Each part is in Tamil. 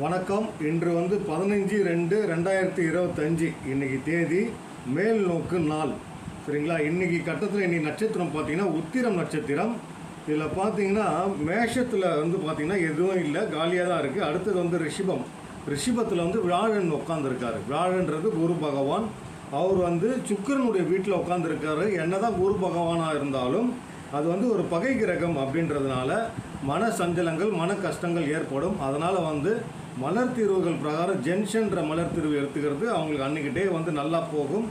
வணக்கம். இன்று வந்து பதினஞ்சு ரெண்டு ரெண்டாயிரத்தி இருபத்தஞ்சு இன்னைக்கு தேதி மேல் நோக்கு நாள். சரிங்களா? இன்னைக்கு கட்டத்தில் இன்னைக்கு நட்சத்திரம் பார்த்தீங்கன்னா உத்திரம் நட்சத்திரம். இதில் பார்த்தீங்கன்னா மேஷத்தில் வந்து பார்த்தீங்கன்னா எதுவும் இல்லை. காலியாக தான் இருக்குது அடுத்தது வந்து ரிஷிபம். ரிஷிபத்தில் வந்து வியாழன் உட்காந்துருக்காரு வியாழன்றது குரு பகவான். அவர் வந்து சுக்கிரனுடைய வீட்டில் உட்காந்துருக்காரு என்னதான் குரு பகவானாக இருந்தாலும் அது வந்து ஒரு பகை கிரகம் அப்படின்றதுனால மன சஞ்சலங்கள் மன கஷ்டங்கள் ஏற்படும். அதனால் வந்து மலர் தீர்வுகள் பிரகாரம் ஜென்ஷன்ற மலர் தீர்வு எடுத்துக்கிறது. அவங்களுக்கு அன்னைக்கிட்டே வந்து நல்லா போகும்.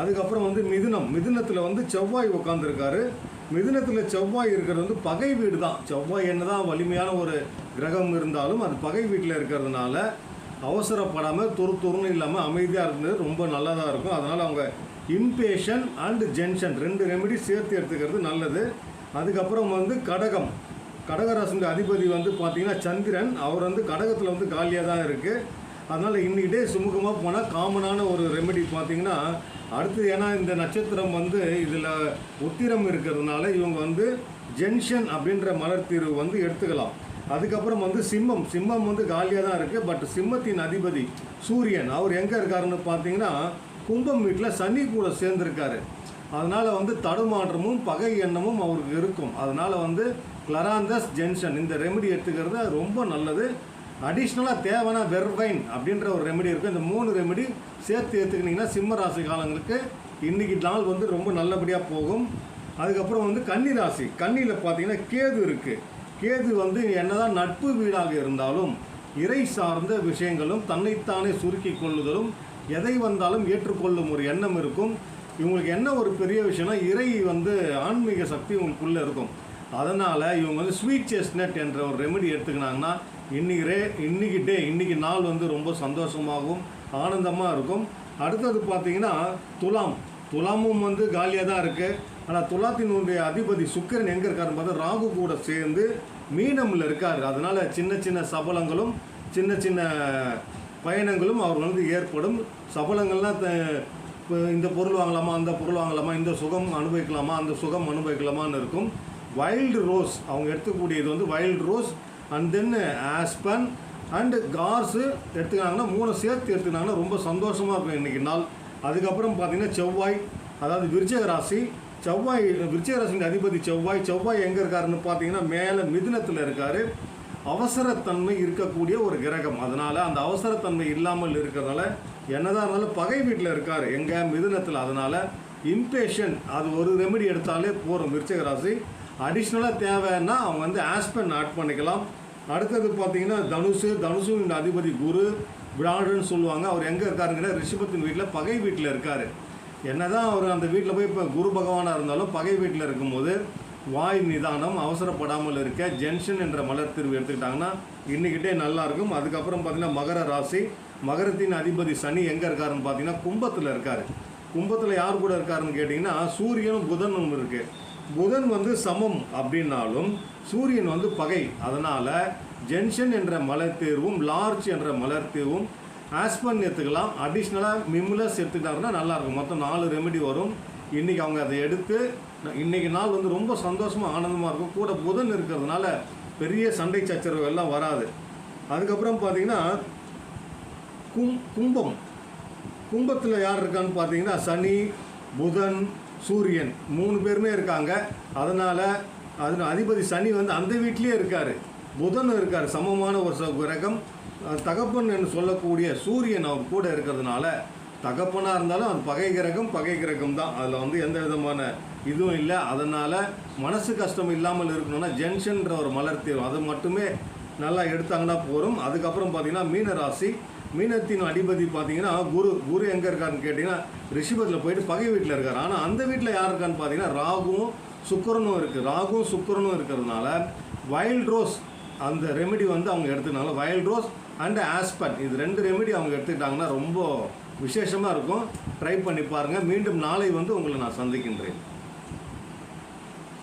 அதுக்கப்புறம் வந்து மிதுனம். மிதுனத்தில் வந்து செவ்வாய் உட்காந்துருக்காரு மிதுனத்தில் செவ்வாய் இருக்கிறது வந்து பகை வீடு தான் செவ்வாய் என்னதான் வலிமையான ஒரு கிரகம் இருந்தாலும் அது பகை வீட்டில் இருக்கிறதுனால அவசரப்படாமல் துரு துருன்னு இல்லாமல் அமைதியாக இருந்தது. ரொம்ப நல்லதாக இருக்கும். அதனால் அவங்க இம்பேஷன் அண்டு ஜென்ஷன் ரெண்டு ரெமெடி சேர்த்து எடுத்துக்கிறது நல்லது. அதுக்கப்புறம் வந்து கடகம். கடகராசிൻ്റെ அதிபதி வந்து பார்த்தீங்கன்னா சந்திரன். அவர் வந்து கடகத்தில் வந்து காலியாக தான் இருக்குது அதனால் இன்னிக்கிட்டே சுமூகமாக போனால் காமனான ஒரு ரெமெடி பார்த்தீங்கன்னா அடுத்து ஏன்னா இந்த நட்சத்திரம் வந்து இதில் உத்திரம் இருக்கிறதுனால இவங்க வந்து ஜென்ஷன் அப்படின்ற மலர் தீர்வு வந்து எடுத்துக்கலாம். அதுக்கப்புறம் வந்து சிம்மம். சிம்மம் வந்து காலியாக தான் இருக்குது பட் சிம்மத்தின் அதிபதி சூரியன். அவர் எங்கே இருக்காருன்னு பார்த்தீங்கன்னா கும்பம் வீட்டில் சனி கூட சேர்ந்துருக்காரு. அதனால் வந்து தடுமாற்றமும் பகை எண்ணமும் அவருக்கு இருக்கும். அதனால் வந்து கிளராந்தஸ் ஜென்ஷன் இந்த ரெமெடி எடுத்துக்கிறது ரொம்ப நல்லது. அடிஷ்னலாக தேவைன்னா வெர்வைன் அப்படின்ற ஒரு ரெமெடி இருக்குது இந்த மூணு ரெமெடி சேர்த்து எடுத்துக்கிட்டிங்கன்னா சிம்ம ராசி காலங்களுக்கு இன்றைக்கி நாள் வந்து ரொம்ப நல்லபடியாக போகும். அதுக்கப்புறம் வந்து கன்னி ராசி. கன்னியில் பார்த்தீங்கன்னா கேது இருக்குது கேது வந்து என்னதான் நட்பு வீடாக இருந்தாலும் இறை சார்ந்த விஷயங்களும் தன்னைத்தானே சுருக்கி கொள்ளுதலும் எதை வந்தாலும் ஏற்றுக்கொள்ளும் ஒரு எண்ணம் இருக்கும். இவங்களுக்கு என்ன ஒரு பெரிய விஷயம்னா இறை வந்து ஆன்மீக சக்தி உங்களுக்குள்ளே இருக்கும். அதனால் இவங்க வந்து ஸ்வீட் செஸ்ட்நட் என்ற ஒரு ரெமெடி எடுத்துக்கினாங்கன்னா இன்னைக்கு ரே இன்றைக்கி டே இன்னைக்கு நாள் வந்து ரொம்ப சந்தோஷமாகவும் ஆனந்தமாக இருக்கும். அடுத்தது பார்த்தீங்கன்னா துலாம். துலாமும் வந்து காலியாக தான் இருக்குது ஆனால் துலாத்தினுடைய அதிபதி சுக்கிரன் எங்கே இருக்காருன்னு பார்த்தா ராகு கூட சேர்ந்து மீனமில் இருக்கார். அதனால் சின்ன சின்ன சபலங்களும் சின்ன சின்ன பயணங்களும் அவர் வந்து ஏற்படும். சபலங்கள்லாம் இப்போ இந்த பொருள் வாங்கலாமா அந்த பொருள் வாங்கலாமா இந்த சுகம் அனுபவிக்கலாமா அந்த சுகம் அனுபவிக்கலாமான்னு இருக்கும். வைல்டு ரோஸ் அவங்க எடுத்துக்கூடியது வந்து wild rose and then aspen and gorse எடுத்துக்கினாங்கன்னா மூணு சேர்த்து எடுத்துக்கினாங்கன்னா ரொம்ப சந்தோஷமாக இருக்கும் இன்றைக்கி நாள். அதுக்கப்புறம் பார்த்திங்கன்னா செவ்வாய் அதாவது விருச்சிக ராசி. செவ்வாய் விருச்சிக ராசியின் அதிபதி செவ்வாய். செவ்வாய் எங்கே இருக்காருன்னு பார்த்தீங்கன்னா மேலே மிதுனத்தில் இருக்கார். அவசரத்தன்மை இருக்கக்கூடிய ஒரு கிரகம். அதனால் அந்த அவசரத்தன்மை இல்லாமல் இருக்கிறதுனால என்னதான் இருந்தாலும் பகை வீட்டில் இருக்கார் எங்கே மிதுனத்தில். அதனால் இம்பேஷன் அது ஒரு ரெமெடி எடுத்தாலே போகிறோம் விருச்சிக ராசி. அடிஷ்னலாக தேவைன்னா அவங்க வந்து ஆஸ்பென் ஆட் பண்ணிக்கலாம். அடுத்தது பார்த்தீங்கன்னா தனுசு. தனுசுவின் அதிபதி குரு விராடன் சொல்லுவாங்க. அவர் எங்கே இருக்காருங்கிற ரிஷபத்தின் வீட்டில் பகை வீட்டில் இருக்கார். என்ன தான் அவர் அந்த வீட்டில் போய் இப்போ குரு பகவானாக இருந்தாலும் பகை வீட்டில் இருக்கும்போது வாய் நிதானம் அவசரப்படாமல் இருக்க ஜென்ஷன் என்ற மலர் தீர்வு எடுத்துக்கிட்டாங்கன்னா இன்னைக்கிட்டே நல்லாயிருக்கும் அதுக்கப்புறம் பார்த்தீங்கன்னா மகர ராசி. மகரத்தின் அதிபதி சனி எங்கே இருக்காருன்னு பார்த்தீங்கன்னா கும்பத்தில் இருக்கார். கும்பத்தில் யார் கூட இருக்காருன்னு கேட்டிங்கன்னா சூரியனும் புதனும் இருக்குது புதன் வந்து சமம் அப்படின்னாலும் சூரியன் வந்து பகை. அதனால் ஜென்ஷன் என்ற மலர் தேர்வும் லார்ஜ் என்ற மலர் தேர்வும் ஆஸ்பன் எடுத்துக்கலாம். அடிஷ்னலாக மிம்லஸ் எடுத்துக்கிட்டாருன்னா நல்லாயிருக்கும். மொத்தம் நாலு ரெமெடி வரும். இன்றைக்கி அவங்க அதை எடுத்து இன்றைக்கி நாள் வந்து ரொம்ப சந்தோஷமாக ஆனந்தமாக இருக்கும். கூட புதன் இருக்கிறதுனால பெரிய சண்டை சச்சரவு எல்லாம் வராது. அதுக்கப்புறம் பார்த்தீங்கன்னா கும் கும்பம். கும்பத்தில் யார் இருக்கான்னு பார்த்தீங்கன்னா சனி புதன் சூரியன் மூணு பேருமே இருக்காங்க. அதனால் அது அதிபதி சனி வந்து அந்த வீட்லேயே இருக்கார். புதன் இருக்கார். சமமான ஒரு கிரகம். தகப்பன் என்று சொல்லக்கூடிய சூரியன் அவர் கூட இருக்கிறதுனால தகப்பனாக இருந்தாலும் அது பகை கிரகம் பகை கிரகம் தான். அதில் வந்து எந்த விதமான இதுவும் இல்லை. அதனால் மனசு கஷ்டம் இல்லாமல் இருக்கணும்னா ஜென்ஷன்ற ஒரு மலர் தீர்வு அது மட்டுமே நல்லா எடுத்தாங்கன்னா போகும் அதுக்கப்புறம் பார்த்திங்கன்னா மீன ராசி மீனத்தின் அடிபதி பார்த்தீங்கன்னா குரு குரு எங்கே இருக்காருன்னு கேட்டிங்கன்னா ரிஷிபத்தில் போயிட்டு பகை வீட்டில் இருக்கார். ஆனால் அந்த வீட்டில் யார் இருக்கான்னு பார்த்தீங்கன்னா ராகுவும் சுக்கரனும் இருக்குது ராகுவும் சுக்கரனும் இருக்கிறதுனால வைல்ட் ரோஸ் அந்த ரெமெடி வந்து அவங்க எடுத்துனால வைல்ட் ரோஸ் அண்ட் ஆஸ்பன் இது ரெண்டு ரெமெடி அவங்க எடுத்துக்கிட்டாங்கன்னா ரொம்ப விசேஷமாக இருக்கும். ட்ரை பண்ணி பாருங்கள் மீண்டும் நாளை வந்து உங்களை நான் சந்திக்கின்றேன்.